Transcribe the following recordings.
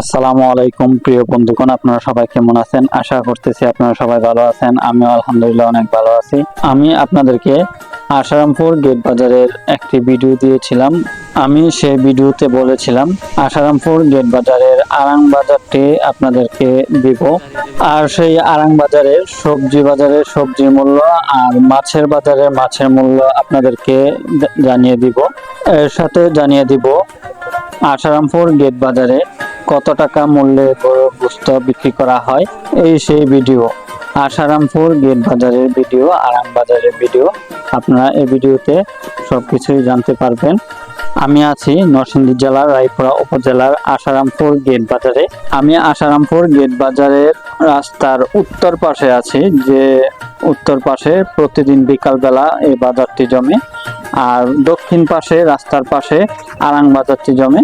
আসসালামু আলাইকুম, প্রিয় বন্ধুগণ, আপনারা সবাই কেমন আছেন? আশা করতেছি আপনারা সবাই ভালো আছেন। আমিও আলহামদুলিল্লাহ অনেক ভালো আছি। আমি আপনাদেরকে আশারামপুর গেট বাজারের একটি ভিডিও দিয়েছিলাম। আমি সেই ভিডিওতে বলেছিলাম, আশারামপুর গেট বাজারের আরাং বাজারটি আপনাদেরকে দিব। আর সেই আরাং বাজারের সবজি বাজারের সবজির মূল্য আর মাছের বাজারের মাছের মূল্য আপনাদেরকে জানিয়ে দিব। এর সাথে জানিয়ে দিব, আশারামপুর গেট বাজারে কত টাকা মূল্যে গোস্ত বিক্রি করা হয়, এই সেই ভিডিও। আশারামপুর গেট বাজারের ভিডিও, আরাম বাজারের ভিডিও। আপনারা এই ভিডিওতে সবকিছুই জানতে পারবেন। আমি আছি নরসিংদী জেলার রায়পুরা উপজেলার আশারামপুর গেট বাজারে। আমি আশারামপুর গেট বাজারের রাস্তার উত্তর পাশে আছি, যে উত্তর পাশে প্রতিদিন বিকালবেলা এই বাজারটি জমে। আর দক্ষিণ পাশে, রাস্তার পাশে আরাং বাজারটি জমে।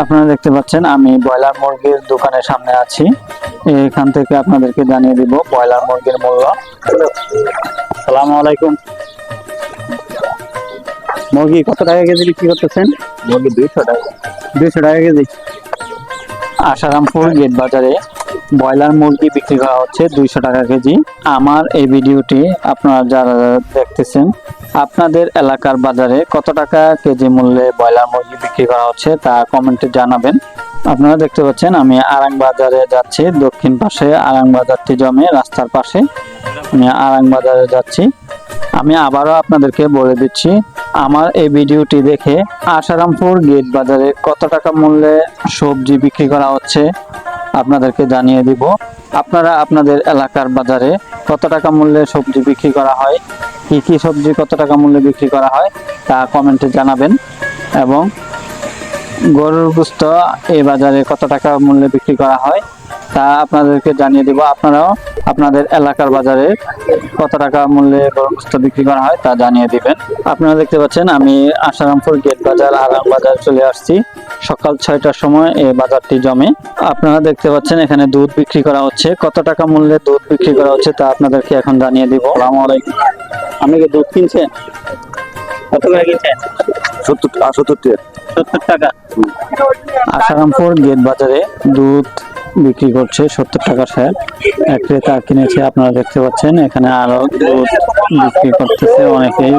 আপনারা দেখতে পাচ্ছেন আমি ব্রয়লার মুরগির দোকানের সামনে আছি। এখান থেকে আপনাদেরকে জানিয়ে দিব ব্রয়লার মুরগির মূল্য। সালাম আলাইকুম। মুরগি কত টাকা কেজি বিক্রি করতেছেন? মুরগি দুইশো টাকা। দুইশো টাকা কেজি। আশারামপুর গেট বাজারে ব্রয়লার মুরগি বিক্রি করা হচ্ছে দুইশো টাকা কেজি। আমার এই ভিডিওটি আপনারা যারা দেখতেছেন, আপনাদের এলাকার বাজারে কত টাকা কেজি মূল্যে ব্রয়লার মুরগি বিক্রি করা হচ্ছে তা কমেন্টে জানাবেন। আপনারা দেখতে পাচ্ছেন, আমি আরাং বাজারে যাচ্ছি, দক্ষিণ পাশে আরাং বাজারটি জমে রাস্তার পাশে আমি আরাং বাজারে যাচ্ছি। আমি আবারও আপনাদেরকে বলে দিচ্ছি, আমার এই ভিডিওটি দেখে আশারামপুর গেট বাজারে কত টাকা মূল্যে সবজি বিক্রি করা হচ্ছে আপনাদেরকে জানিয়ে দিব। আপনারা আপনাদের এলাকার বাজারে কত টাকা মূল্যে সবজি বিক্রি করা হয়, কি কি সবজি কত টাকা মূল্যে বিক্রি করা হয়, তা কমেন্টে জানাবেন। এবং গরুর গুস্ত এই বাজারে কত টাকা মূল্যে বিক্রি করা হয় তা আপনাদেরকে জানিয়ে দিব আপনারাও আপনাদের এলাকার বাজারে কত টাকা মূল্যে গরুর বিক্রি করা হয় তা জানিয়ে দিবেন। আপনারা দেখতে পাচ্ছেন আমি আশারামপুর গেট বাজার আরাম বাজার চলে আসছি। সকাল ছয়টার সময় এই বাজারটি জমে। আপনারা দেখতে পাচ্ছেন এখানে দুধ বিক্রি করা হচ্ছে। কত টাকা মূল্যে দুধ বিক্রি করা হচ্ছে তা আপনাদেরকে এখন জানিয়ে দিব। আসসালামু আলাইকুম। আপনি কি দুধ কিনছেন? কত করে কিনছেন? সত্তর সত্তর টাকা। আশারামপুর গেট বাজারে দুধ বিক্রি করছে সত্তর টাকা শেয়ার এক ক্রেতা কিনেছে আপনারা দেখতে পাচ্ছেন এখানে আরও দুধ বিক্রি করতেছে অনেকেই।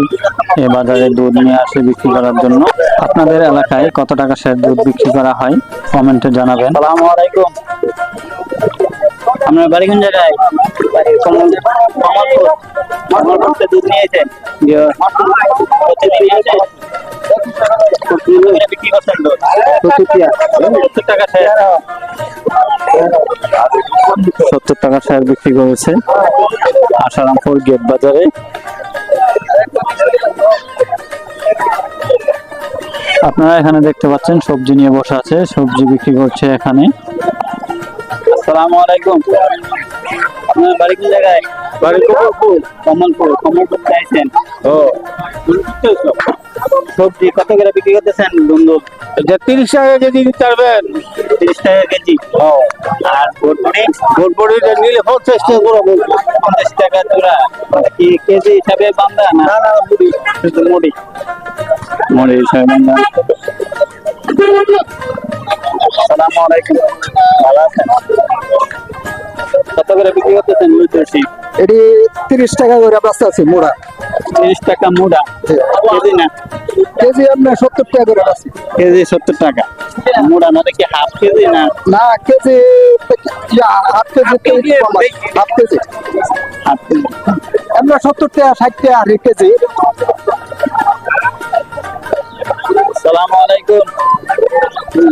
এ বাজারে দুধ নিয়ে আসে বিক্রি করার জন্য। আপনাদের এলাকায় কত টাকা শেয়ার দুধ বিক্রি করা হয়? কমেন্টে জানাবেন। আলাইকুম। আপনার বাড়ি কোন জায়গায়? কমলপুর। কমলপুর থেকে দুধ নিয়েছেন বিক্রি করছেন দুধ সত্তর টাকা শেয়ার সত্তর টাকা শেয়ার বিক্রি করেছে আশারামপুর গেট বাজারে। আপনারা এখানে দেখতে পাচ্ছেন সবজি নিয়ে বসে আছে সবজি বিক্রি করছে এখানে। আসসালামু আলাইকুম। আপনার বাড়ি কোন জায়গায়? বাড়ি কমলপুর। কমলপুর কমলপুর চাইছেন। ও। সবজি কত করে বিক্রি করতেছেন বন্ধু? এটা তিরিশ টাকা কেজি দিতে পারবেন। তিরিশ টাকা কেজি? ও আর ভোটবড়ি ভোটবড়ি নিলে পঞ্চাশ টাকা করে পঞ্চাশ টাকা জোড়া। কি কেজি হিসাবে বান্দা না? না মুড়ি। মুড়ি। মুড়ি হিসাবে বান্ধা আসসালামু আলাইকুম। ভালো আছেন? কত করে বিক্রি করতেছেন লুচি এটি তিরিশ টাকা করে বাস্তা আছে মোড়া। তিরিশ টাকা মুড়া? কেজি না? কেজি আপনার সত্তর টাকা করে বাস্তা কেজি সত্তর টাকা। মুড়া না কি হাফ কেজি না? না KG half KG half KG. Half KG. আপনার সত্তর টাকা ষাট টাকা কেজি। আসসালামু আলাইকুম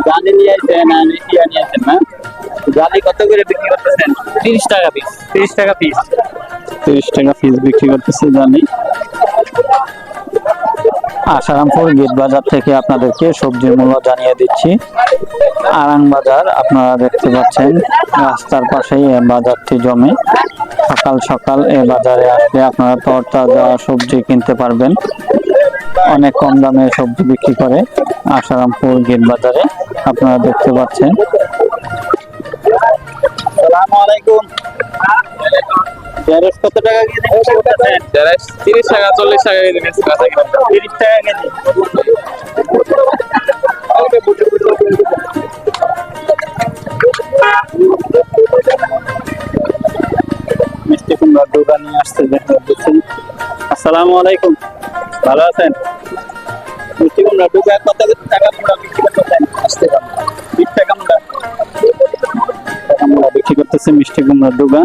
গাড়ি নিয়ে আসছেন আর ইয়া নিয়ে আসছেন না? গাড়ি কত করে বিক্রি করতেছেন? তিরিশ টাকা পিস তিরিশ টাকা পিস তিরিশ টাকা পিস বিক্রি করতেছে গেট বাজার থেকে আপনাদেরকে সবজির মূল্য জানিয়ে দিচ্ছি। আরাং বাজার আপনারা দেখতে পাচ্ছেন রাস্তার পাশেই বাজারটি জমে। সকাল সকাল এ বাজারে আসলে আপনারা তরতাজা সবজি কিনতে পারবেন। অনেক কম দামে সবজি বিক্রি করে আশারামপুর গেট বাজারে। আপনারা দেখতে পাচ্ছেন। আলাইকুম। কত টাকা তিরিশ টাকা চল্লিশ তিরিশ টাকা মিষ্টি আসতে দেখতে পাচ্ছেন। আসসালামু আলাইকুম। ভালো আছেন? মিষ্টি কুমড়া ডুবে কত টাকা মুড়া বিক্রি করতেছেন বিশ টাকা মুড়া। টাকা মুড়া বিক্রি করতেছে মিষ্টি কুমড়া ডুবা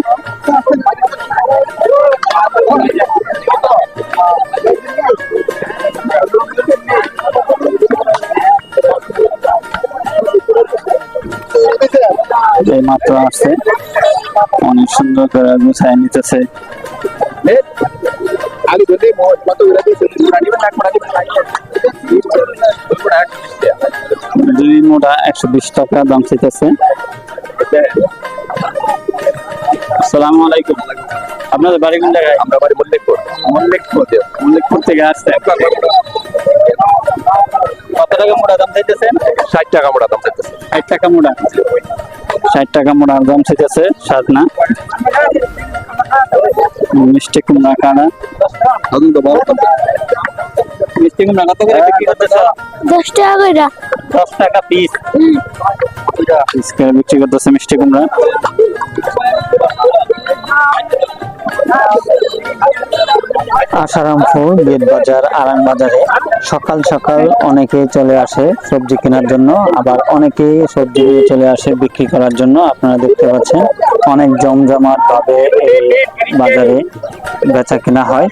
এই মাত্র আসছে। অনেক সুন্দর করে গুছায় নিতেছে। দুই মোটা একশো বিশ টাকা দাম চাইতেছে। আসসালামু আলাইকুম। আপনাদের বাড়ি কোন জায়গায়? আমরা বাড়ি মল্লিকপুর। মল্লিকপুর। মল্লিকপুর থেকে আসছে। কত টাকা মোটা দাম চাইতেছেন ষাট টাকা মোটা দাম চাইতেছে। ষাট টাকা মোটা। ষাট টাকা মোটা দাম চাইতেছে সাত না মিষ্টি কুমড়া বাবা মিষ্টি কুমড়া কত করে বিক্রি করতেছে দশ টাকা করে। দশ টাকা পিস পিস করে বিক্রি করতেছে মিষ্টি কুমড়া আসারামপুর গেট বাজার আরাম বাজারে। সকাল সকাল অনেকে চলে আসে সবজি কেনার জন্য আবার অনেকে সবজি চলে আসে বিক্রি করার জন্য। আপনারা দেখতে পাচ্ছেন অনেক জমজমাট ভাবে বাজারে বেচা কেনা হয়।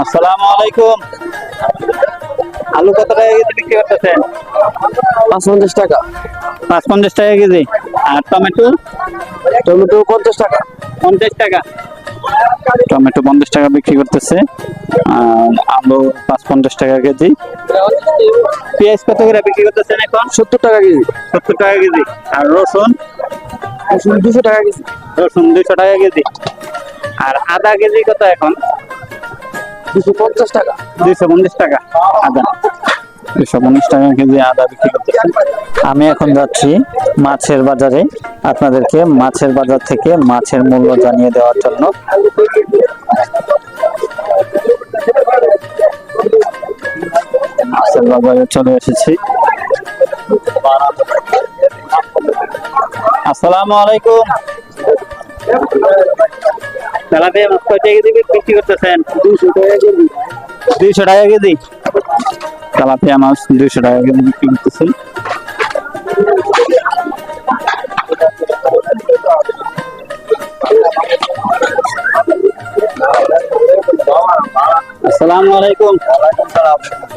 আসসালামু আলাইকুম। আলু কত টাকা কেজি বিক্রি করতেছেন? পাঁচ পঞ্চাশ টাকা। পাঁচ পঞ্চাশ টাকা কেজি। আর টমেটো? টমেটো পঞ্চাশ টাকা। পঞ্চাশ টাকা। টমেটো পঞ্চাশ টাকা বিক্রি করতেছে আর আলু পাঁচ পঞ্চাশ টাকা কেজি। পেঁয়াজ কত করে বিক্রি করতেছেন এখন? সত্তর টাকা কেজি। সত্তর টাকা কেজি। আর রসুন? রসুন দুশো টাকা কেজি। রসুন দুইশো টাকা কেজি। আর আদা কেজি কত এখন? দুশো পঞ্চাশ টাকা। দুইশো পঞ্চাশ টাকা। আদা। দুইশো পঞ্চাশ টাকা কেজি আদা বিক্রি করতেছে আমি এখন যাচ্ছি মাছের বাজারে আপনাদেরকে মাছের বাজার থেকে মাছের মূল্য জানিয়ে দেওয়ার জন্য। মাছের বাজারে চলে এসেছি। আসসালামু আলাইকুম। তেলাপিয়া মাছ কয় টাকা কেজি বিক্রি করতেছেন? দুশো টাকা কেজি। দুইশো টাকা কেজি? তেলাপিয়া মাছ দুইশো টাকা কেজি বিক্রি করতেছে। আসসালামু আলাইকুম।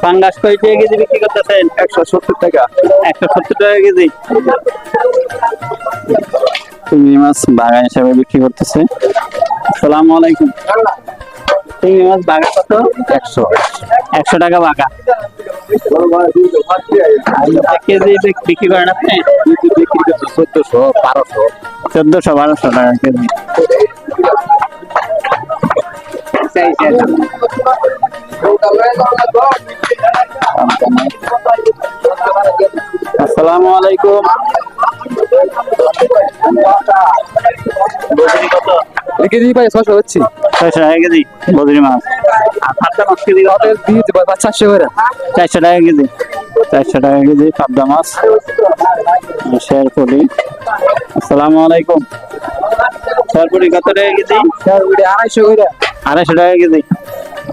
পাঙ্গাস কয় কেজি বিক্রি করতেছেন? একশো সত্তর টাকা। একশো সত্তর টাকা কেজি। চিংড়ি মাছ বাগা হিসাবে বিক্রি করতেছে। আসসালামু আলাইকুম। চিংড়ি মাছ বাগা কত? একশো। একশো টাকা আর চোদ্দশো বারোশো টাকা কেজি আসসালামু আলাইকুম কেজি পাই ছশো হচ্ছে। ছয়শো টাকা কেজি বজরি মাছ। মাছ চারশো করে। চারশো টাকা কেজি। চারশো টাকা কেজি পাবদা মাছ। শেয়ারপুরি আসসালামু আলাইকুম। শেয়ারপুরি কত টাকা কেজি? আড়াইশো করে। আড়াইশো টাকা কেজি।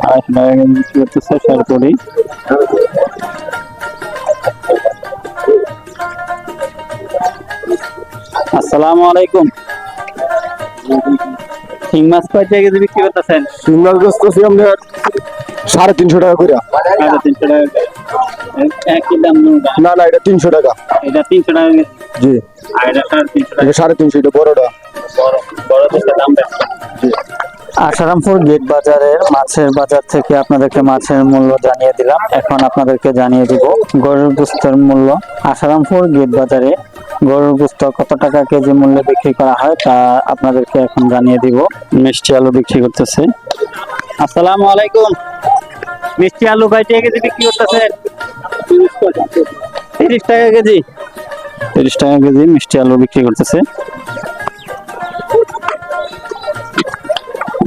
আড়াইশো টাকা কেজি করতেছে শেয়ারপুরি আসসালামু আলাইকুম। শিং মাছ কয় টাকা কেজি বিক্রি করতেছেন? করতেছি আপনার সাড়ে তিনশো টাকা করে সাড়ে তিনশো টাকা। একই দাম না না এটা তিনশো টাকা। এটা তিনশো টাকা জি। আর এটা সাড়ে তিনশো টাকা। এটা সাড়ে তিনশো এটা বড়টা। বড় বড় দুটো দাম বেশি। আসারামপুর গেট বাজারের মাছের বাজার থেকে আপনাদেরকে মাছের মূল্য জানিয়ে দিলাম। এখন আপনাদেরকে জানিয়ে দিব গরুর গুস্তের মূল্য। আসারামপুর গেট বাজারে গরুর গুস্ত কত টাকা কেজি মূল্যে বিক্রি করা হয় তা আপনাদেরকে এখন জানিয়ে দিব। মিষ্টি আলু বিক্রি করতেছে। আসসালামু আলাইকুম। মিষ্টি আলু টাকা কেজি বিক্রি করতেছেন তিরিশ টাকা কেজি। তিরিশ টাকা কেজি মিষ্টি আলু বিক্রি করতেছে।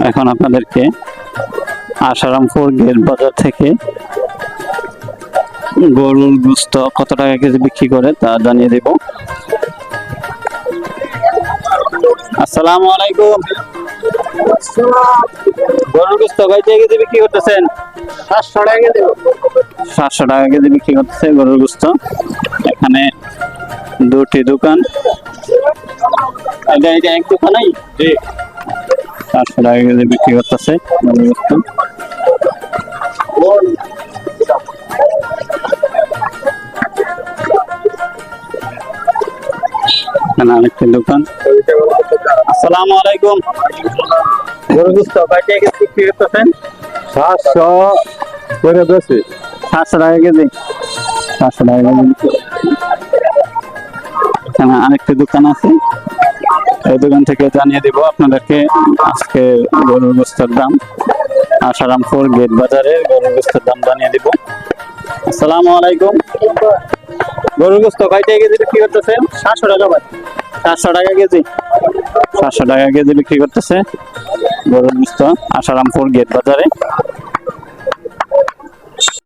এখন আপনাদেরকে আসারামপুর গেট বাজার থেকে গরুর গুস্ত কত টাকা কেজি বিক্রি করে তা জানিয়ে দেব। আসসালামু আলাইকুম। গরুর গুস্ত কয় টাকা কেজি বিক্রি করতেছেন? সাতশো টাকা দেব সাতশো টাকা কেজি বিক্রি করতেছে গরুর গুস্ত। এখানে দুটি দোকান। এটা এটা এক দোকানেই? সাতশো টাকা কেজি বিক্রি করতেছে গরুর গুস্ত। এখানে আরেকটি দোকান। আসসালামু আলাইকুম। গরুর গুস্ত কয় টাকা বিক্রি করতেছেন সাতশো করে বেশি। সাতশো টাকা কেজি। সাতশো টাকা কেজি। এখানে আরেকটি দোকান আছে। এই দোকান থেকে জানিয়ে দিব আপনাদেরকে আজকে গরুর গোস্তের দাম। আসারামপুর গেট বাজারে গরুর গোস্তের দাম জানিয়ে দিব। আসসালামু আলাইকুম। গরুর গোস্ত কয়টা কেজি বিক্রি করতেছে? সাতশো টাকা ভাই সাতশো টাকা কেজি। সাতশো টাকা কেজি বিক্রি করতেছে গরুর গোস্ত আশারামপুর গেট বাজারে।